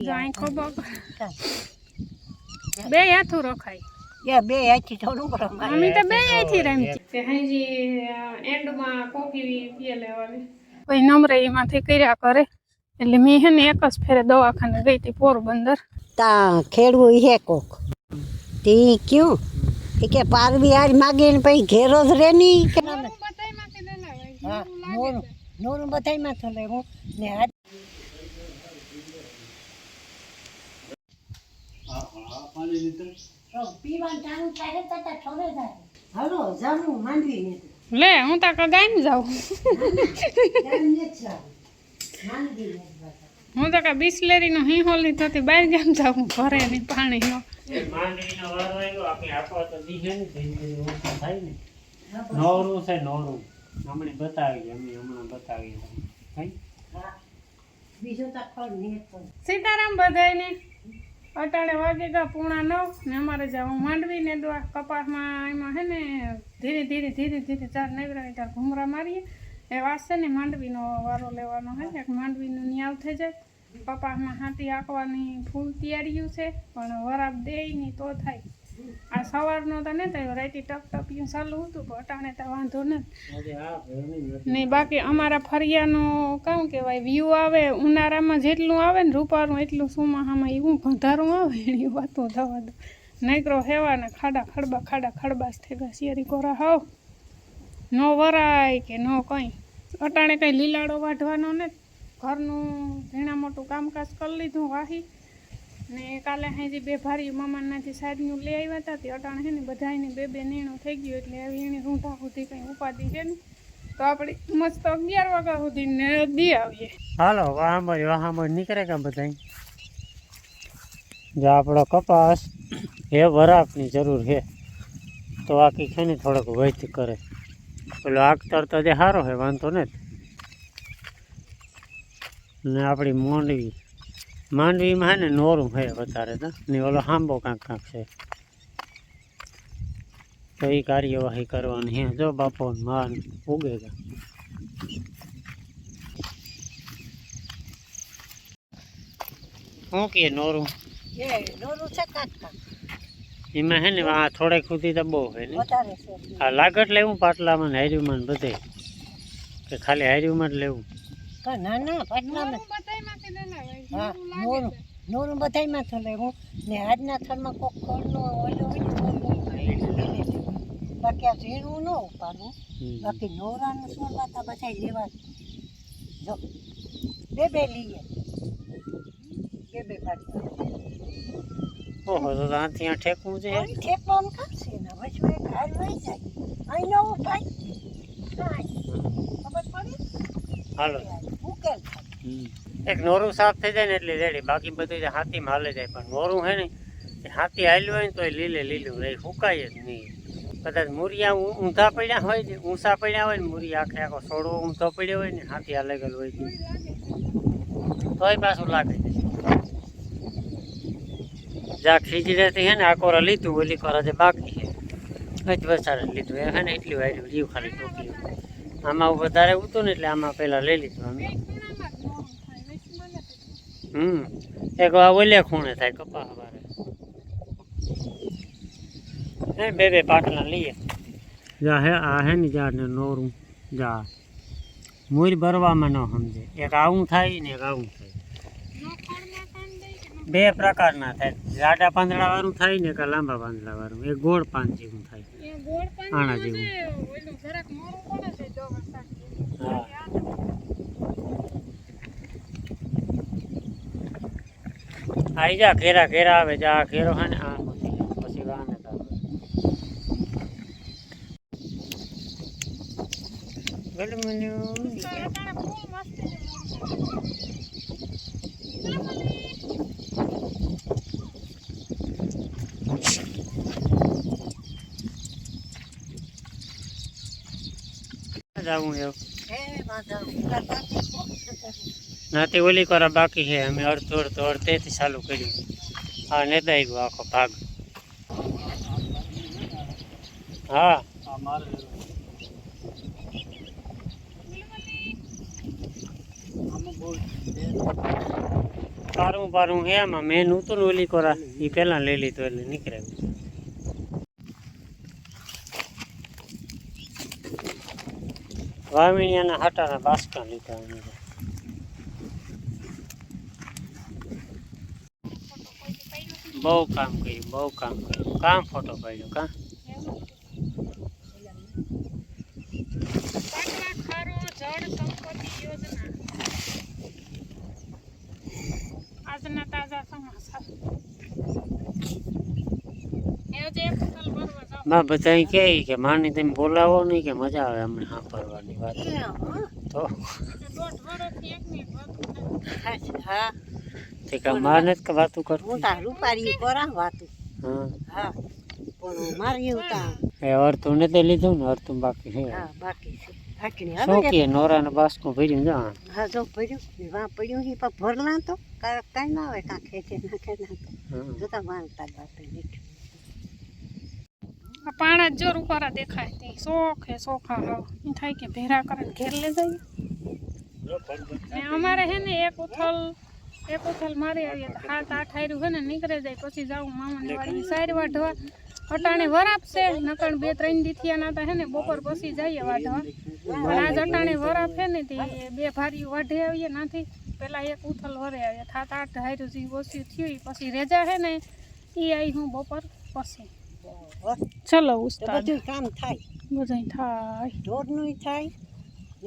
આંખો બગ બે હાથું રખાય. યા બે હાથી થોડું પ્રમાણ મમ્મી તો બે અહીંથી રમી તે હાજી એન્ડમાં કોફી પીએ લેવાની. કોઈ નમરે એમાંથી કર્યા કરે. એટલે મેં હે ને એક જ ફેરે દવાખાને ગઈ હતી પોરબંદર. તા ખેડવું હે કોક. તે ક્યું? એ કે પારવી આજ માગે ને પછી ઘેરો જ રે ની કે હા નોરું બધાય બધાયમાં તો લે હું ને આજ પીવાનું ચાલુ થાય તો તો થોડે થાય હાલો જાણું માંડવી ને લે હું તો ગામ જાઉં. હું તો કા બિસ્લેરી નો હિહોલી થતી બહાર ગામ જાઉં ઘરે ની પાણી નો વારો આવ્યો આપણે તો ને થાય ને. છે નવરું હમણાં બતાવી અમે હમણાં બતાવી તો ખોલ સીતારામ બધાયને અટાણે વાગે ગયા પૂણા નવ, ને અમારે જાવ માંડવી ને દવા કપાસમાં એમાં હે ને ધીરે ધીરે ધીરે ધીરે ચાર નવરા ચાર ઘૂમરા મારીએ. એ વાસશે ને માંડવીનો વારો લેવાનો હે, એક માંડવીનું ન્યાવ થઈ જાય. કપાસમાં હાથી આંકવાની ફૂલ તૈયારીયું છે, પણ વરાબ દે નહીં તો થાય. આ સવારનો તો ને થયો રાઈટી ટપ ટપિયું ચાલુ હતું પણ અટાણે તો વાંધો નથી આજે ને બાકી અમારા ફરિયાનો કામ કહેવાય વ્યૂ આવે ઉનાળામાં જેટલું આવે ને રૂપારું એટલું સુમાહામાં એવું ભંધારું આવે એની વાતો થવા દો. નૈકરો હેવાના ખાડા ખડબા ખાડા ખડબા થઈ ગયા શિયારી કોરા હાવ. નો વરાય કે નો કંઈ. અટાણે કંઈ લીલાડો વાઢવાનો ને ઘરનું ઝીણા મોટું કામકાજ કરી લીધું વાહી. ને કાલે હાજી બે ભારી મામાનાથી સાઈડનું લઈ આવ્યા હતા. તે અટાણ છે ને બધાયને બે બે નીણું થઈ ગયું એટલે હવે એને રૂંઢા સુધી કંઈ ઉપાધિ છે ને તો આપણે મસ્ત અગિયાર વાગ્યા સુધી ને દી આવીએ. હાલો, વાહામાં વાહામાં નીકળે કે બધા જો આપણો કપાસ એ વરાપની જરૂર છે તો આખી છે ને થોડોક વૈધ કરે. પેલો આગતર તો જે સારો છે વાંધો નથી. ને આપણી માંડવી માંડવીમાં હે ને નોરું છે વધારે તો. ને ઓલો હાંબો કાંક કાંક છે. તો એ કાર્યવાહી કરવાની હે. જો બાપો માન ઉગેગા શું કે નોરું? નોરું છે કાક કાક. એમાં હે ને આ થોડેક સુધી તો બહુ હે ને. આ લાગટ લેવું પાટલામાં ને હાર્યુંમાં બધે. કે ખાલી હાર્યુંમાં જ લેવું. ના ના પાટલામાં હા નોરું નોરું બધાયમાં તો લે હું. ને આજના થરમાં કોક ખોળનો ઓલો હોય ને બાકી આ ઝીણું ન ઉપાડવું બાકી નોરાનું સોરવાતા બધા લેવા. જો બે બે લઈએ. બે બે પાડી ઓહો તો તો આથી આ ઠેકવું છે? ઠેકવાનું કામ છે ને પછી એક હાલ વહી જાય. અહીં નવું ખબર પડી? હાલો. ઉકેલ થાય. એક નોરું સાફ થઈ જાય ને એટલે રેડી. બાકી બધું જે હાથીમાં હાલે જાય, પણ નોરું હે ને, એ હાથી હાલ્યું હોય ને તો લીલે લીલું રહે, સુકાય જ નહીં. કદાચ મૂરિયા ઊંધા પડ્યા હોય ને, ઊંચા પડ્યા હોય ને, મૂરિયા આખે આખો સોડવો ઊંધો પડ્યો હોય ને, હાથી હાલે ગયેલો હોય તોય પાછું લાગે છે. જા ખીજડેથી હે ને, આ કોરા લીધું, ઓલી કોરા જે બાકી છે હજ વસારે લીધું એ હે ને, એટલી વાર્યું જીવ ખાલી ટોકી આમાં વધારે ઉતું ને એટલે આમાં પહેલાં લઈ લીધું અમે. હમ એક આ ઓલે ખૂણે થાય કપા હવારે હે બે બે પાટલા લઈએ જા હે આ હે ને જા ને નોરું જા મૂર ભરવામાં ન સમજે એક આવું થાય ને એક આવું થાય બે પ્રકારના થાય જાડા પાંદડા વાળું થાય ને કે લાંબા પાંદડા વાળું એક ગોળ પાન જેવું થાય આના જેવું હા આઈ જા, ઘેરા ઘેરા આવે, જા, આ ઘેરો હે ને, આ પછી ગલમન્યું જાવું એવું હે વાંધો નહીં. નાથી ઓલી કરા બાકી છે, અમે અડધો અડધો, અડધેથી ચાલુ કર્યું. હા નેતા ગયો આખો ભાગ. હા. પારું પારું હે આમાં. મેન ઉતું ને ઓલી કોરા એ પહેલા લઈ લીધું એટલે નીકળે વાવણીયાના હાટાના બાસકા લીધા અમે તો. બહુ કામ કર્યું બહુ કામ કર્યું કામ ફોટો પાડ્યો કા પાટવા ખારો જળ સંપત્તિ યોજના આજના તાજા સમાચાર એ જે પુતલ ભરવા જાવમાં બધા કહે કે માની તમે બોલાવો નહીં કે મજા આવે અમને હા ફરવાની વાત તો દોઢ વર્ષથી એકની એક વાતું થાય. હા તે કા માને જ વાતું વાતું હું તારું પારી કરા વાતું. હા. હા. પણ મારી ઉતા એ અર્થું તે લીધું ને અર્થું બાકી છે. હા બાકી છે. બાકી શું હવે કે નોરા ને બાસકું ભર્યું જા હા. જો પડ્યું ને પડ્યું હી પણ ભરલા તો કાંઈ ના આવે કાં ખેંચે નાખે ના તો જોતા માનતા બાપે મીઠું આ પાણા જ જોર ઉપર દેખાય તે. શોખ શોખા હાવ. એમ થાય કે ભેરા કરીને ઘેર લઈ જાય ને અમારે હે ને એક ઉથલ એક ઉથલ મારી આવીએ તો હાથ આઠ હાર્યું હોય ને નીકળે જાય પછી જાઉં મામાની વાડી સારી વાઢવા અટાણે વરાપ છે નકણ બે ત્રણ દીથિયા ના હે ને બપોર પછી જઈએ વાઢવા પણ આજ અટાણે વરાપ છે ને તે બે ભારીઓ વાઢે આવીએ નાથી. પેલા એક ઉથલ વરે આવીએ થાત આઠ હાર્યું જે ઓછું થયું પછી રેજા હે ને એ આવી હું બપોર પછી. ચલો ઉસ્તાદ. બધું કામ થાય. બધું થાય. ઢોરનું થાય.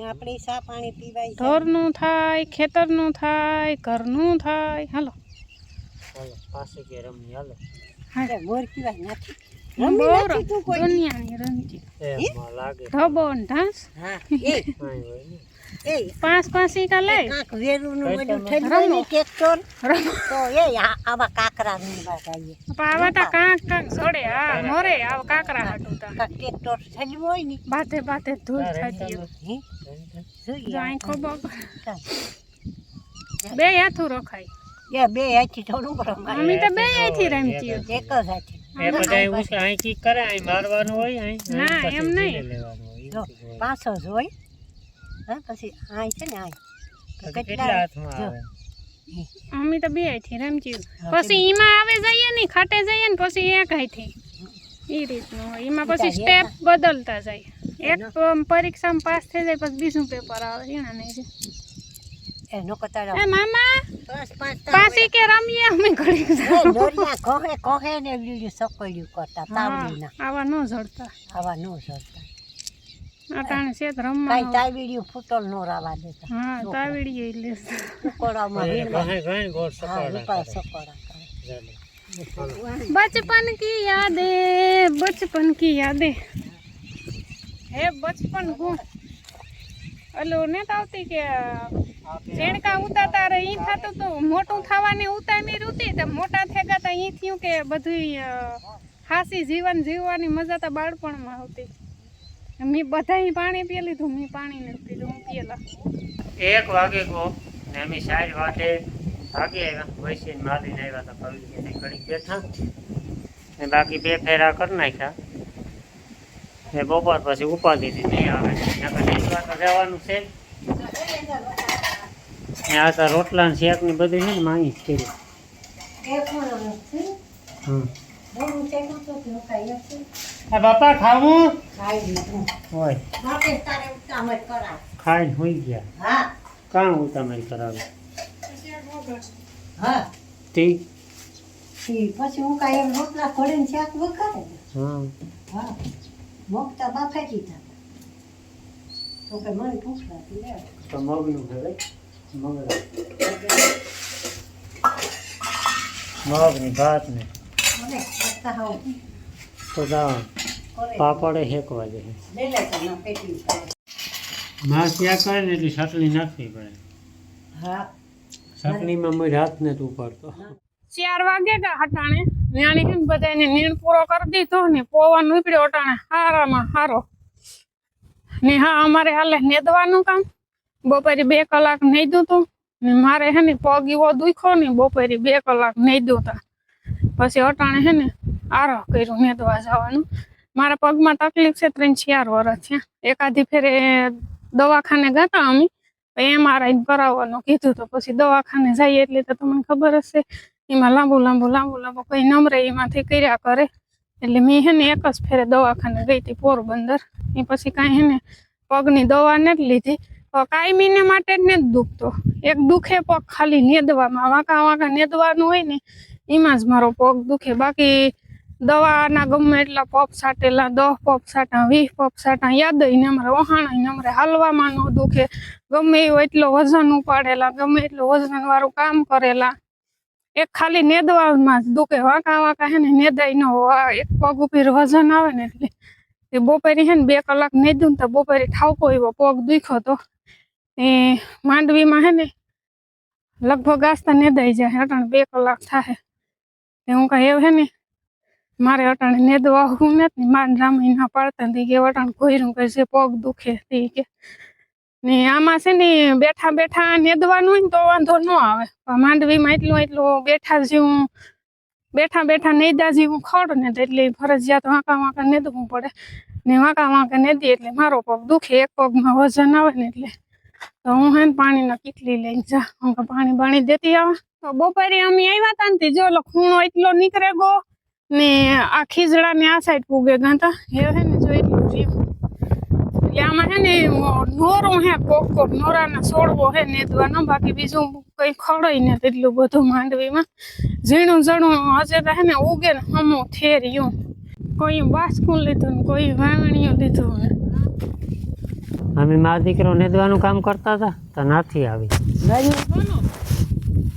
આપણે સા પાણી પીવાય. ઢોરનું થાય ખેતરનું થાય ઘરનું થાય. હાલો. હાલો પાસે કે રમી હાલો. હાડે મોર પીવાય નથી. રમી ર- નથી તું કોઈ. દુનિયાની રમજી લાગે ધબો ઢાંસ. હા એ. હોય નહીં. એ. પાંચ પાંચ ઈકા લઈ. કાંક વેરું નું બધું હોય ને તો એ આવા કાકરા ની વાત પણ આવા તા કાંક કાંક સડે હા મોરે આવ કાકરા હાટુ તા. કાંક ઠેલું હોયની. બાતે બાતે ધૂળ થતી. હે? જોઈએ જો આંખો બે હાથું રખાય. એ બે હાથી થોડું રમાય અમે તો બે હાથી રમતી એક જ હાથી એ બધા એવું છે અહીં કરે અહીં મારવાનું હોય ના, એમ નહીં. પાછો જ હોય. હા પછી આ છે ને આ કેટલા અમે તો બેથી રમજી પછી એમાં આવે જઈએ ને ખાટે જઈએ ને પછી એક થી એ રીતનું હોય. એમાં પછી સ્ટેપ બદલતા જાય. એક પરીક્ષામાં પાસ થઈ જાય પછી બીજું પેપર આવે. એના નહીં છે એ મામા કે રમીએ અમે જાઉં. દોરિયા કોહે કોહે ને લીલું સકોડ્યું કરતા તાવડીના. આવા ન જડતા આવા ન સરતા અટાણે છે રમવા કાઈ તાવીડિયું ફૂટોલ નો રાવા દેતા. હા તાવીડિયું એટલે સુકોડામાં ઘણી ઘણી ગોળ સપાડા સપાડા બચપન કી યાદે બચપન કી યાદે. હે બચપન હું? અલો ને આવતી કે ચેણકા ઉતાતા રે ઈ થતું તો. મોટું થવાની ઉતાની રૂતી તો મોટા થેગા તો ઈ થયું કે બધું હાસી જીવન જીવવાની મજા તો બાળપણમાં આવતી. મેં બધાય પાણી પી લીધું મેં પાણી નથી પીધું હું પીએલા. એક વાગે ગો ને અમે સાઈડ વાટે ભાગી આવ્યા વૈસીને મારીને આવ્યા હતા પગલી ઘડી બેઠા. ને બાકી બે ફેરા કરી નાખ્યા. ને બપોર પછી ઉપાધિ નહીં આવે. નકર નેસવા તો જવાનું છે. ને આ તો રોટલા ને શેક ને બધું છે ને માંગી જ કર્યું. હમ. આ બાપા ખાવું? હોય. ખાઈને હોઈ ગયા. હા કાં ઉતામળી કરાવે હા. તી પછી હું કાંઈ એમ રોટલા ઘોડીને શાક વઘારે ને. હા. હા. મોગતા બાફે દીધા તો. કે મને ભૂખ લાગી લે. તો મગનું મગડા મગની ભાત ને. મને ખાતા હાવ તો દાળ કરે? પાપડે હેકવા દે. લે લે તો ના પેટી કરે. માસ ત્યાં કરે ને એટલી ચટણી નાખવી પડે. હા. ચટણીમાં મેં હાથ ને તું પડતો ચાર વાગે કા હટાણે. વ્યાણી હે ને બધાને નીણ પૂરો કરી દીધો ને પવન નીકળ્યો હટાણે. હારામાં હારો. ને હા અમારે હાલે નેદવાનું કામ. બપોરે બે કલાક નેદ્યું તું ને મારે હે ને પગ એવો દુખ્યો ને બપોરે બે કલાક નેદ્યું તા પછી અટાણે હે ને આરો કર્યું નેદવા જવાનું. મારા પગમાં તકલીફ છે, ત્રણ ચાર વર્ષ થયા. એકાદી ફેરે દવાખાને ગયા અમે એમઆરઆઈ કરાવવાનું કીધું તો પછી દવાખાને જઈએ એટલે તો તમને ખબર હશે, એમાં લાંબુ લાંબુ લાંબુ લાંબુ કઈ નમરે એમાંથી કર્યા કરે. એટલે મેં હે ને એક જ ફેરે દવાખાને ગઈ હતી પોરબંદર. એ પછી કાંઈ હે ને પગની દવા નથી લીધી. કાયમીને માટે જ નથી દુખતો. એક દુખે પગ ખાલી નેદવામાં વાંકા વાંકા નેદવાનું હોય ને એમાં જ મારો પગ દુખે. બાકી દવાના ગમે એટલા પપ સાટેલા દસ પપ સાટા, વીસ પપ સાટા યાદ ને અમારે વહાણા ને અમારે, હાલવામાં ન દુખે. ગમે એવો એટલો વજન ઉપાડેલા, ગમે એટલું વજન વાળું કામ કરેલા. એક ખાલી નેદવામાં જ દુખે. વાંકા વાંકા હે ને નેદાય ન એક પગ ઉપર વજન આવે ને એટલે એ બપોરે હે ને બે કલાક નેદ્યું તો બપોરે ઠાવકો એવો પગ દુખ્યો તો. એ માંડવીમાં હે ને લગભગ આસ્તા નેદાઈ જાય. અટાણે બે કલાક થાય હું કાંઈ એવું હે ને, મારે અટાણે નેદવા હું નથી મારે રામાઈ ના પાડતા હતી કે અટાણે કોઈરું કે છે પગ દુખે તી કે. ને આમાં છે ને, બેઠા બેઠા નેદવાનું હોય ને તો વાંધો ન આવે. માંડવીમાં એટલું એટલું બેઠા જેવું, બેઠા બેઠા નેદા જેવું ખડ ને તો એટલે ફરજિયાત વાંકા વાંકા નેદવું પડે. ને વાંકા વાંકા નેદી એટલે મારો પગ દુખે, એક પગમાં વજન આવે ને એટલે. તો હું હે ને પાણીના કીટલી લઈને જા, હું પાણી બાણી દેતી આવે? તો બપોરે અમે આવ્યા હતા ને જો ખૂણો એટલો નીકળે ગો ને આ ખીજડા ને આ સાઈડ પૂગે ગાતા એ હે ને જો એટલું રહ્યું એટલે આમાં હે ને નોરો હે કોક કોક નોરાના છોડવો હે નેદવાનો બાકી. બીજું કઈ ખડોય ને એટલું બધું માંડવીમાં. ઝીણું ઝીણું હજે તો હે ને ઉગે ને હમો થેર્યું. કોઈ બાસકું લીધું ને કોઈ વાવણીયું લીધું અમે મારા દીકરો નેદવાનું કામ કરતા હતા તો નથી આવી. ગયું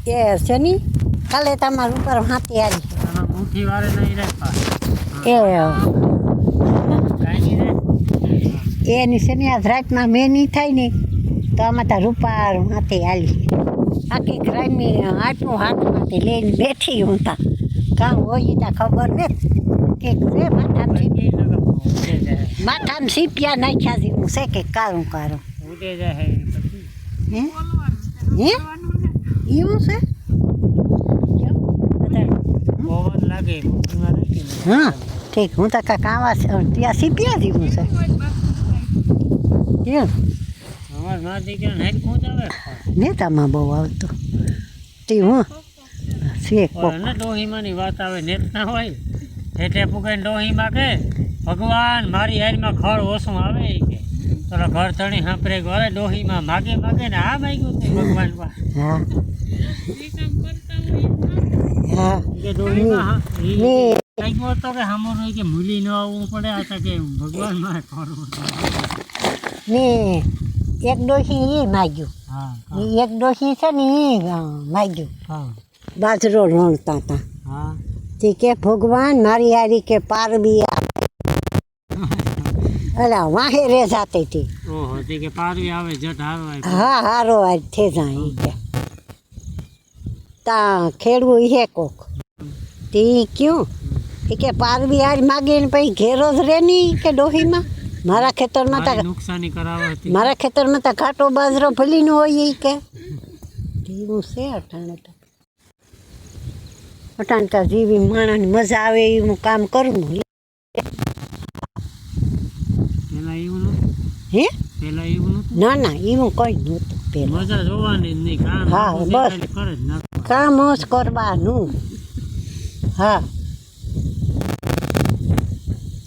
એ છે ની કાલે તમારું ઉપર હાથી આવી નહીં એ એની છે ને આજ રાતમાં મેં નહીં થાય ને તો આમાં તાર રૂપાર હાથે આલી આખી ગ્રામી આટલું હાથમાંથી લઈને બેઠી હું તા. કામ હોય તા ખબર ને? કે રે માથામાં માથામાં સીપિયા નાખ્યા છે હું છે કે કારું કારું. હે? હે? એવું છે? હા ઠીક. હું તો કાંક આવા ત્યાં સીપિયા જેવું છે? કેમ? નેતામાં બહુ આવતું. તે હું? છે ડોહીમાંની વાત આવે નેતા હોય? હેઠે પુગાઈને ડોહીમાં કે ભગવાન મારી હારીમાં ખર ઓછું આવે કે. તો ઘર ધણી સાંપરે ગોળે ડોહીમાં માગે માગે ને આ માગ્યું તે ભગવાન પાસે. હા. હા. કે ડોહીમાં હા, ઈ ને લાગ્યો હતો કે હામો કે મૂલી ન આવવું પડે આ કે ભગવાનમાં ને એક એ માગ્યું. હા એક ડોશી છે ને એ માગ્યું. હા. બાજરો રણતા હતા હા. તે કે ભગવાન મારી હારી કે પારબી અલા વાહે રે જાતી હતી ઓહો તે કે પારવી આવે જટ હારો હા હારો આજ થે જાય કે. તા ખેડવું હે કોક. તે ક્યું? એ કે પારવી આજ માગે ને પછી ઘેરો જ રે ની કે ડોહીમાં? મારા ખેતરમાં તા નુકસાની કરાવે હતી મારા ખેતરમાં તા ઘાટો બાજરો ભલીનો હોય ઈ કે. એવું છે અટાણે તો. અટાણે તો જેવી માણસને મજા આવે એવું કામ કરવું. પેલા એવું નતું હે? પેલા એવું નતું ના ના એવું કઈ નતું પેલા મજા જોવાની નહીં કામ હા, બસ. કામ જ કરવાનું. હા.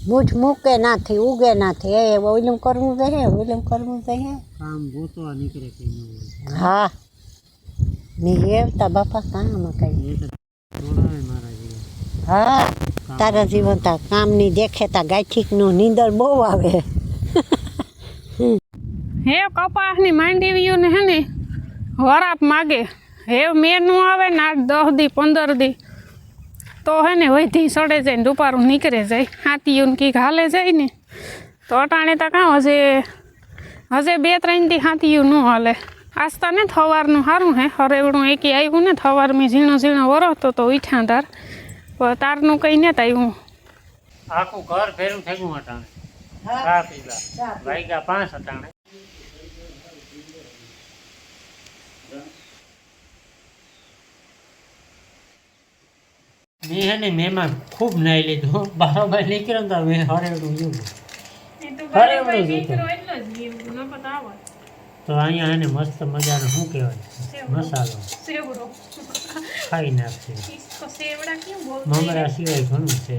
મૂઠ મૂકે નાથી ઉગે નાથી. એ ઓલું કરવું જોઈએ ઓલું કરવું જોઈએ કામ ગોતવા નીકળે કે હા. ને એવતા બાપા કામ કઈ હા. તારા જીવન તા કામની દેખે તા ગાયઠીકનું નીંદર બહુ આવે. હે કપાસની માંડવીયું ને હે ને વરાપ માગે. હે મેનું આવે ને આઠ દસ દી પંદર દી. તો હે ને વૈધી સડે જાય ને દુપારું નીકળે જાય. હાથીયું કંઈક હાલે જાય ને. તો અટાણે તો કાં હજે હજે બે ત્રણ દી હાથીયું ન હાલે. આસ્તા ને થવારનું સારું હે. હરેવડું એકી આવ્યું ને થવારમાં ઝીણો ઝીણો વરસતો તો ઉઠ્યા તાર તારનું કંઈ નહોતું આવ્યું આખું ઘર ભેરું થયું અટાણે. ચા પીલા વાગ્યા પાંચ અટાણે. મેં હે ને મહેમાન ખૂબ નાઈ લીધું બારોબાર નીકળ્યો તો મેં હરેવડું જોયું. હરેવડું જોયું તો. અહીંયા એને મસ્ત મજાનો શું કહેવાય? મસાલો. ખાઈ નાખશે મમરા સિવાય ઘણું છે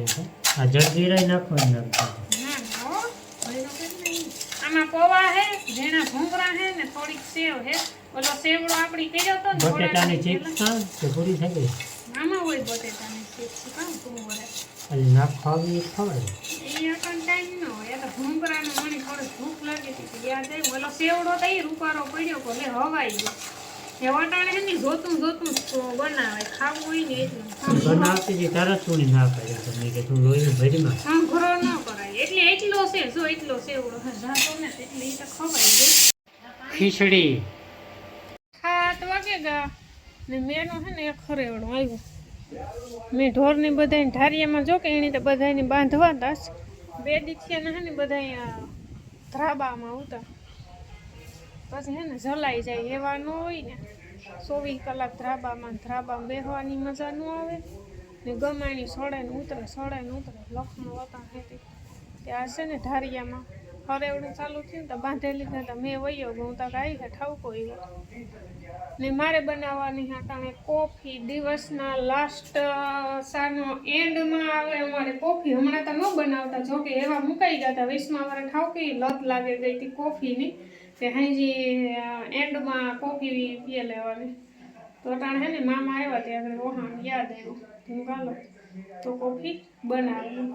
આ જળજીરાય નાખવા જ નાખતા ના ના હો, ભઈનો કેમ નહીં? આમાં પૌવા હે ઝીણા ભૂંગળા હે ને થોડીક સેવ હે. ઓલો સેવડો આપણી કર્યો તો ને બટેટાની ચિપ્સ કે પૂરી થઈ ગઈ આમાં હોય બટેટાની નાખવા આવી ખવાય એ અટણ ટાઈમ ન હોય એટલે ભૂંગરાનો મને થોડી ભૂખ લાગી હતી યાદ આવ્યું ઓલો સેવડો તો એ રૂપારો પડ્યો ભલે હવાઈ ગયો ને ખાવું ને એટલું ના ન છે જો એટલો સેવડો જાતો ને એટલે એ ગયો ખીચડી. ખાત વાગે ગા. ને મેનો છે ને એક ખરેવડો આવ્યું. મેં ઢોરની બધાને ઢારિયામાં જો કે એની તો બધાને બાંધવા હતા બે દીઠિયાને છે ને બધા ધ્રાબામાં આવતા પછી હે ને જલાઈ જાય એવા ન હોય ને. ચોવીસ કલાક ધ્રાબામાં ધ્રાબામાં બેહવાની મજા ન આવે. ને ગમાણી સડે ને ઉતરે સડે ને ઉતરે. લખણું હતા. હતી ત્યાં છે ને ઢારિયામાં. ફરેવડું ચાલુ થયું ને તો બાંધેલી હતા. મેં વયો હું તો છે ઠાવકો એવો ને મારે બનાવવાની હાટાણે કોફી દિવસના લાસ્ટ સાનો એન્ડમાં આવે અમારે કોફી. હમણાં તો ન બનાવતા, જો કે એવા મુકાઈ ગયા હતા. વીસમાં અમારે ઠાવકી લત લાગે ગઈ હતી કોફીની. તે હાજી એન્ડમાં કોફી પીએ લેવાની. તો અટાણે હે ને મામા આવ્યા ત્યાં, રોહાણ યાદ આવ્યું. હું ગાલો. તો કોફી બનાવી